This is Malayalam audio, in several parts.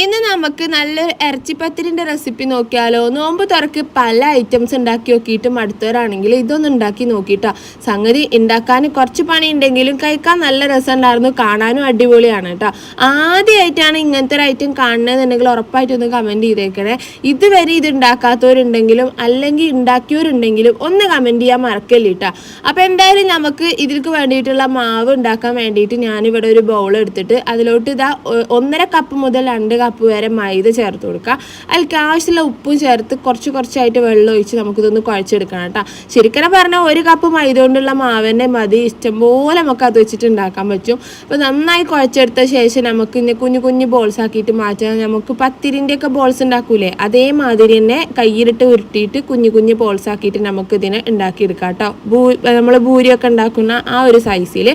ഇന്ന് നമുക്ക് നല്ലൊരു ഇറച്ചിപ്പത്തിരിന്റെ റെസിപ്പി നോക്കിയാലോ? നോമ്പ് തുറക്ക് പല ഐറ്റംസ് ഉണ്ടാക്കി നോക്കിയിട്ട് മടുത്തവരാണെങ്കിൽ ഇതൊന്നും ഉണ്ടാക്കി നോക്കിയിട്ടാ. സംഗതി ഉണ്ടാക്കാൻ കുറച്ച് പണി ഉണ്ടെങ്കിലും കഴിക്കാൻ നല്ല രസം ഉണ്ടായിരുന്നു. കാണാനും അടിപൊളിയാണ് കേട്ടോ. ആദ്യമായിട്ടാണ് ഇങ്ങനത്തെ ഒരു ഐറ്റം കാണുന്നതെന്നുണ്ടെങ്കിൽ ഉറപ്പായിട്ടൊന്ന് കമന്റ് ചെയ്തേക്കണേ. ഇതുവരെ ഇത് ഉണ്ടാക്കാത്തവരുണ്ടെങ്കിലും അല്ലെങ്കിൽ ഉണ്ടാക്കിയവരുണ്ടെങ്കിലും ഒന്ന് കമന്റ് ചെയ്യാൻ മറക്കല്ല കേട്ടോ. അപ്പോൾ എന്തായാലും നമുക്ക് ഇതിലേക്ക് വേണ്ടിയിട്ടുള്ള മാവ് ഉണ്ടാക്കാൻ വേണ്ടിയിട്ട് ഞാനിവിടെ ഒരു ബൗൾ എടുത്തിട്ട് അതിലോട്ട് ഇതാ ഒന്നര കപ്പ് മുതൽ രണ്ട് കപ്പ് വരെ മൈദ ചേർത്ത് കൊടുക്കുക. അതിലേക്ക് ആവശ്യമുള്ള ഉപ്പും ചേർത്ത് കുറച്ച് കുറച്ചായിട്ട് വെള്ളം ഒഴിച്ച് നമുക്കിതൊന്ന് കുഴച്ചെടുക്കണം കേട്ടോ. ശരിക്കും പറഞ്ഞാൽ ഒരു കപ്പ് മൈദ കൊണ്ടുള്ള മാവനെ മതി. ഇഷ്ടം പോലെ നമുക്ക് അത് വെച്ചിട്ട് ഉണ്ടാക്കാൻ പറ്റും. അപ്പോൾ നന്നായി കുഴച്ചെടുത്ത ശേഷം നമുക്ക് ഇനി കുഞ്ഞു കുഞ്ഞു ബോൾസ് ആക്കിയിട്ട് മാറ്റാൻ നമുക്ക് പത്തിരിന്റെ ഒക്കെ ബോൾസ് ഉണ്ടാക്കൂലേ? അതേമാതിരി തന്നെ കയ്യിലിട്ട് ഉരുട്ടിയിട്ട് കുഞ്ഞു കുഞ്ഞു ബോൾസ് ആക്കിയിട്ട് നമുക്ക് ഇതിനെ ഉണ്ടാക്കിയെടുക്കാം കേട്ടോ. ഭൂ നമ്മൾ ഭൂരിയൊക്കെ ഉണ്ടാക്കുന്ന ആ ഒരു സൈസിൽ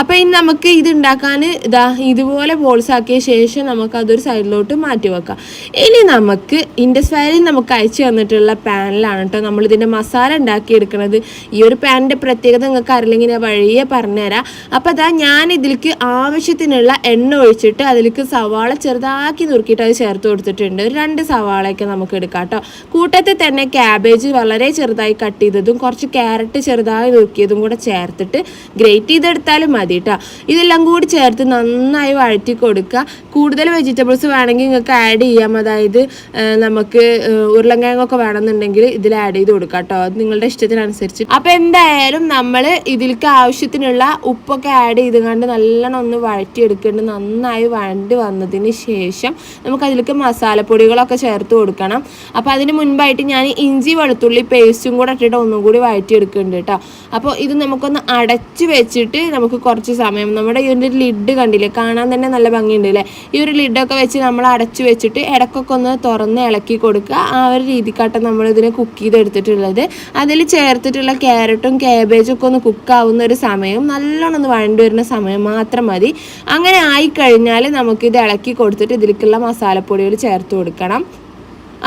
അപ്പോൾ ഇനി നമുക്ക് ഇത് ഉണ്ടാക്കാൻ ഇതാ ഇതുപോലെ ബോൾസ് ആക്കിയ ശേഷം നമുക്ക് അതൊരു സൈഡിലോട്ട് മാറ്റി വെക്കാം. ഇനി നമുക്ക് ഇൻഡസ് വാലിൽ നമുക്ക് അയച്ചു തന്നിട്ടുള്ള പാനിലാണ് കേട്ടോ നമ്മളിതിന്റെ മസാല ഉണ്ടാക്കിയെടുക്കുന്നത് ഈ ഒരു പാനിന്റെ പ്രത്യേകത നിങ്ങൾക്ക് അറിയില്ലെങ്കിൽ ഞാൻ വഴിയെ പറഞ്ഞുതരാം. അപ്പോൾ അതാ ഞാൻ ഇതിലേക്ക് ആവശ്യത്തിനുള്ള എണ്ണ ഒഴിച്ചിട്ട് അതിലേക്ക് സവാള ചെറുതാക്കി നുറുക്കിയിട്ട് അത് ചേർത്ത് കൊടുത്തിട്ടുണ്ട്. ഒരു രണ്ട് സവാളയൊക്കെ നമുക്ക് എടുക്കാം കേട്ടോ. കൂട്ടത്തിൽ തന്നെ ക്യാബേജ് വളരെ ചെറുതായി കട്ട് ചെയ്തതും കുറച്ച് ക്യാരറ്റ് ചെറുതായി നുറുക്കിയതും കൂടെ ചേർത്തിട്ട് ഗ്രേറ്റ് ചെയ്തെടുത്താലും മതി കേട്ടോ. ഇതെല്ലാം കൂടി ചേർത്ത് നന്നായി വഴറ്റി കൊടുക്കുക. കൂടുതൽ വെജിറ്റബിൾസ് വേണമെങ്കിൽ നിങ്ങൾക്ക് ആഡ് ചെയ്യാം. അതായത് നമുക്ക് ഉരുളങ്കിഴങ്ങൊക്കെ വേണമെന്നുണ്ടെങ്കിൽ ഇതിൽ ആഡ് ചെയ്ത് കൊടുക്കാം കേട്ടോ. അത് നിങ്ങളുടെ ഇഷ്ടത്തിനനുസരിച്ച്. അപ്പം എന്തായാലും നമ്മൾ ഇതിലേക്ക് ആവശ്യത്തിനുള്ള ഉപ്പൊക്കെ ആഡ് ചെയ്ത് കണ്ട് നല്ലോണം ഒന്ന് വഴറ്റിയെടുക്കേണ്ടത് നന്നായി വഴണ്ടി വന്നതിന് ശേഷം നമുക്ക് അതിലേക്ക് മസാലപ്പൊടികളൊക്കെ ചേർത്ത് കൊടുക്കണം. അപ്പോൾ അതിന് മുൻപായിട്ട് ഞാൻ ഇഞ്ചി വെളുത്തുള്ളി പേസ്റ്റും കൂടെ ഇട്ടിട്ട് ഒന്നും കൂടി വഴറ്റിയെടുക്കുന്നുണ്ട് കേട്ടോ. അപ്പോൾ ഇത് നമുക്കൊന്ന് അടച്ച് വെച്ചിട്ട് നമുക്ക് കുറച്ച് സമയം നമ്മുടെ ഈ ഒരു ലിഡ് കണ്ടില്ലേ കാണാൻ തന്നെ നല്ല ഭംഗിയുണ്ട് അല്ലേ? ഈ ഒരു ലിഡൊക്കെ വെച്ച് നമ്മൾ അടച്ചു വെച്ചിട്ട് ഇടക്കൊക്കെ ഒന്ന് തുറന്ന് ഇളക്കി കൊടുക്കുക. ആ ഒരു നമ്മൾ ഇതിനെ കുക്ക് ചെയ്തെടുത്തിട്ടുള്ളത്. അതിൽ ചേർത്തിട്ടുള്ള ക്യാരറ്റും ക്യാബേജും ഒക്കെ ഒന്ന് കുക്കാവുന്ന ഒരു സമയം നല്ലോണം ഒന്ന് വഴണ്ടി വരുന്ന സമയം മാത്രം മതി. അങ്ങനെ ആയിക്കഴിഞ്ഞാൽ നമുക്കിത് ഇളക്കി കൊടുത്തിട്ട് ഇതിലേക്കുള്ള മസാലപ്പൊടികൾ ചേർത്ത് കൊടുക്കണം.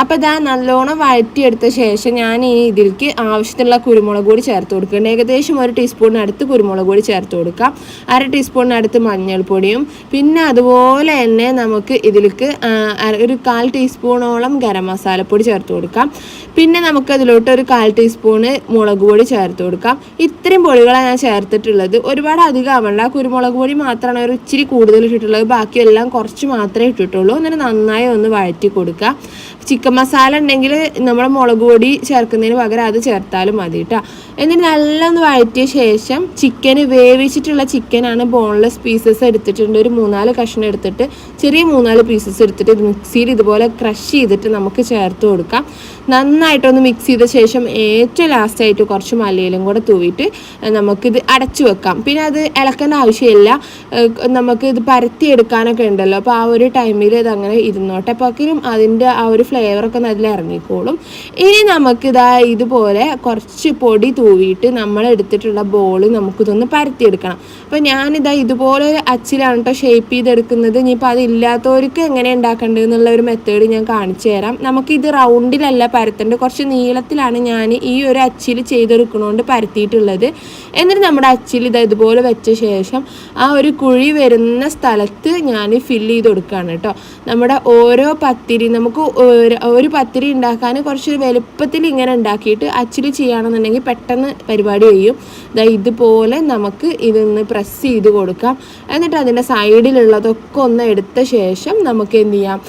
അപ്പോൾ ഇതാ നല്ലോണം വഴറ്റിയെടുത്ത ശേഷം ഞാൻ ഈ ഇതിലേക്ക് ആവശ്യത്തിനുള്ള കുരുമുളക് കൂടി ചേർത്ത് കൊടുക്കുന്നുണ്ട്. ഏകദേശം ഒരു ടീസ്പൂണിനടുത്ത് കുരുമുളക് കൂടി ചേർത്ത് കൊടുക്കാം. അര ടീസ്പൂണിനടുത്ത് മഞ്ഞൾപ്പൊടിയും. പിന്നെ അതുപോലെ തന്നെ നമുക്ക് ഇതിലേക്ക് ഒരു കാൽ ടീസ്പൂണോളം ഗരം മസാലപ്പൊടി ചേർത്ത് കൊടുക്കാം. പിന്നെ നമുക്ക് അതിലോട്ട് ഒരു കാൽ ടീസ്പൂണ് മുളക് പൊടി ചേർത്ത് കൊടുക്കാം. ഇത്രയും പൊടികളാണ് ഞാൻ ചേർത്തിട്ടുള്ളത്. ഒരുപാട് അധികം ആവണ്ട. കുരുമുളക് പൊടി മാത്രമാണ് ഒരു ഇച്ചിരി കൂടുതൽ ഇട്ടിട്ടുള്ളത്. ബാക്കിയെല്ലാം കുറച്ച് മാത്രമേ ഇട്ടിട്ടുള്ളൂ. എന്നിട്ട് നന്നായി ഒന്ന് വഴറ്റി കൊടുക്കുക ചിക്കൻ മസാല ഉണ്ടെങ്കിൽ നമ്മുടെ മുളക് പൊടി ചേർക്കുന്നതിന് പകരം അത് ചേർത്താലും മതി കേട്ടോ എന്നിട്ട് നല്ലൊന്ന് വഴറ്റിയ ശേഷം ചിക്കൻ വേവിച്ചിട്ടുള്ള ചിക്കനാണ് ബോൺലെസ് പീസസ് എടുത്തിട്ടുണ്ട്. ഒരു മൂന്നാൽ കഷ്ണം എടുത്തിട്ട് ചെറിയ മൂന്നാൽ പീസസ് എടുത്തിട്ട് മിക്സിയിൽ ഇതുപോലെ ക്രഷ് ചെയ്തിട്ട് നമുക്ക് ചേർത്ത് കൊടുക്കാം. നന്നായിട്ടൊന്ന് മിക്സ് ചെയ്ത ശേഷം ഏറ്റവും ലാസ്റ്റായിട്ട് കുറച്ച് മല്ലിയിലും കൂടെ തൂവിയിട്ട് നമുക്കിത് അടച്ചു വെക്കാം. പിന്നെ അത് ഇളക്കേണ്ട ആവശ്യമില്ല. നമുക്ക് ഇത് പരത്തിയെടുക്കാനൊക്കെ ഉണ്ടല്ലോ. അപ്പോൾ ആ ഒരു ടൈമിൽ ഇതങ്ങനെ ഇരുന്നോട്ടെ. അപ്പോൾ അതിന്റെ ആ ഒരു ഫ്ലേവറൊക്കെ നല്ല ഇറങ്ങിക്കോളും. ഇനി നമുക്കിതാ ഇതുപോലെ കുറച്ച് പൊടി തൂവിയിട്ട് നമ്മൾ എടുത്തിട്ടുള്ള ബോൾ നമുക്കിതൊന്ന് പരത്തിയെടുക്കണം. അപ്പോൾ ഞാനിതാ ഇതുപോലെ ഒരു അച്ചിലാണ് കേട്ടോ ഷേപ്പ് ചെയ്തെടുക്കുന്നത്. ഇനിയിപ്പോൾ അതില്ലാത്തവർക്ക് എങ്ങനെ ഉണ്ടാക്കേണ്ടത് എന്നുള്ള ഒരു മെത്തേഡ് ഞാൻ കാണിച്ചു തരാം. നമുക്കിത് റൗണ്ടിലല്ല പരത്തേണ്ടത്. കുറച്ച് നീളത്തിലാണ് ഞാൻ ഈ ഒരു അച്ചിൽ ചെയ്തെടുക്കണോണ്ട് പരത്തിയിട്ടുള്ളത്. എന്നിട്ട് നമ്മുടെ അച്ചിൽ ഇത് ഇതുപോലെ വെച്ച ശേഷം ആ ഒരു കുഴി വരുന്ന സ്ഥലത്ത് ഞാൻ ഫില്ല് ചെയ്ത് കൊടുക്കുകയാണ് കേട്ടോ നമ്മുടെ ഓരോ പത്തിരി നമുക്ക് ഒരു- പത്തിരി ഉണ്ടാക്കാൻ കുറച്ച് വലുപ്പത്തിൽ ഇങ്ങനെ ഉണ്ടാക്കിയിട്ട് അച്ചിൽ ചെയ്യുകയാണെന്നുണ്ടെങ്കിൽ പെട്ടെന്ന് പരിപാടി ചെയ്യും ദാ ഇതുപോലെ നമുക്ക് ഇതൊന്ന് പ്രസ് ചെയ്ത് കൊടുക്കാം. എന്നിട്ട് അതിന്റെ സൈഡിലുള്ളതൊക്കെ ഒന്ന് എടുത്ത ശേഷം നമുക്ക് എന്ത് ചെയ്യാം?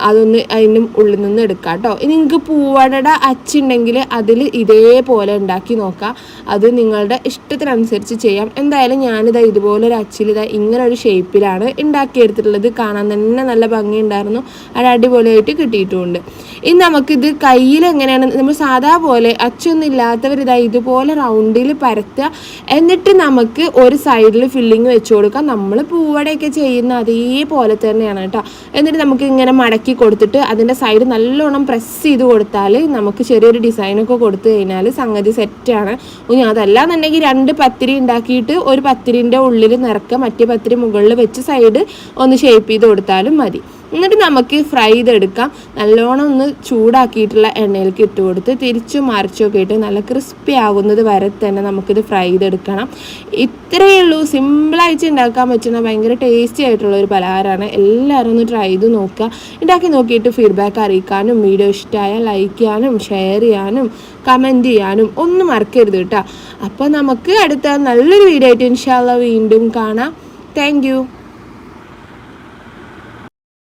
അതൊന്ന് അതിന്റെ ഉള്ളിൽ നിന്ന് എടുക്കാം കേട്ടോ. ഇനി നിങ്ങൾക്ക് പൂവടയുടെ അച്ചുണ്ടെങ്കിൽ അതിൽ ഇതേപോലെ ഉണ്ടാക്കി നോക്കാം. അത് നിങ്ങളുടെ ഇഷ്ടത്തിനനുസരിച്ച് ചെയ്യാം. എന്തായാലും ഞാനിതാ ഇതുപോലെ ഒരു അച്ചിൽ ഇതാ ഇങ്ങനെ ഒരു ഷേപ്പിലാണ് ഉണ്ടാക്കിയെടുത്തിട്ടുള്ളത്. കാണാൻ തന്നെ നല്ല ഭംഗിയുണ്ടായിരുന്നു. അത് അടിപൊളിയായിട്ട് കിട്ടിയിട്ടുമുണ്ട് ഇനി നമുക്കിത് കയ്യിൽ എങ്ങനെയാണ് നമ്മൾ സാധാ പോലെ അച്ചൊന്നും ഇല്ലാത്തവരിതായി ഇതാ ഇതുപോലെ റൗണ്ടിൽ പരത്തുക. എന്നിട്ട് നമുക്ക് ഒരു സൈഡിൽ ഫില്ലിങ് വെച്ച് കൊടുക്കാം. നമ്മൾ പൂവടയൊക്കെ ചെയ്യുന്ന അതേപോലെ തന്നെയാണ് കേട്ടോ. എന്നിട്ട് നമുക്ക് ഇങ്ങനെ മടക്കി കൊടുത്തിട്ട് അതിന്റെ സൈഡ് നല്ലോണം പ്രസ് ചെയ്ത് കൊടുത്താൽ നമുക്ക് ചെറിയൊരു ഡിസൈനൊക്കെ കൊടുത്തു കഴിഞ്ഞാൽ സംഗതി സെറ്റാണ് ഇനി അതല്ലാന്നുണ്ടെങ്കിൽ രണ്ട് പത്തിരി ഉണ്ടാക്കിയിട്ട് ഒരു പത്തിരിന്റെ ഉള്ളിൽ നിറക്കുക. മറ്റേ പത്തിരി മുകളിൽ വെച്ച് സൈഡ് ഒന്ന് ഷേപ്പ് ചെയ്ത് കൊടുത്താലും മതി. എന്നിട്ട് നമുക്ക് ഫ്രൈ ചെയ്തെടുക്കാം. നല്ലോണം ഒന്ന് ചൂടാക്കിയിട്ടുള്ള എണ്ണയിലേക്ക് ഇട്ട് കൊടുത്ത് തിരിച്ചും മറിച്ചൊക്കെ ഇട്ട് നല്ല ക്രിസ്പി ആകുന്നത് വരെ തന്നെ നമുക്കിത് ഫ്രൈ ചെയ്തെടുക്കണം. ഇത്രയേ ഉള്ളൂ. സിമ്പിളായിട്ട് ഉണ്ടാക്കാൻ പറ്റുന്ന ഭയങ്കര ടേസ്റ്റി ആയിട്ടുള്ള ഒരു പലഹാരമാണ്. എല്ലാവരും ഒന്ന് ട്രൈ ചെയ്ത് നോക്കുക. ഉണ്ടാക്കി നോക്കിയിട്ട് ഫീഡ്ബാക്ക് അറിയിക്കാനും വീഡിയോ ഇഷ്ടമായ ലൈക്ക് ചെയ്യാനും ഷെയർ ചെയ്യാനും കമന്റ് ചെയ്യാനും ഒന്നും മറക്കരുത് കേട്ടോ. അപ്പോൾ നമുക്ക് അടുത്ത നല്ലൊരു വീഡിയോ ആയിട്ട് ഇൻഷാല്ല വീണ്ടും കാണാം. താങ്ക്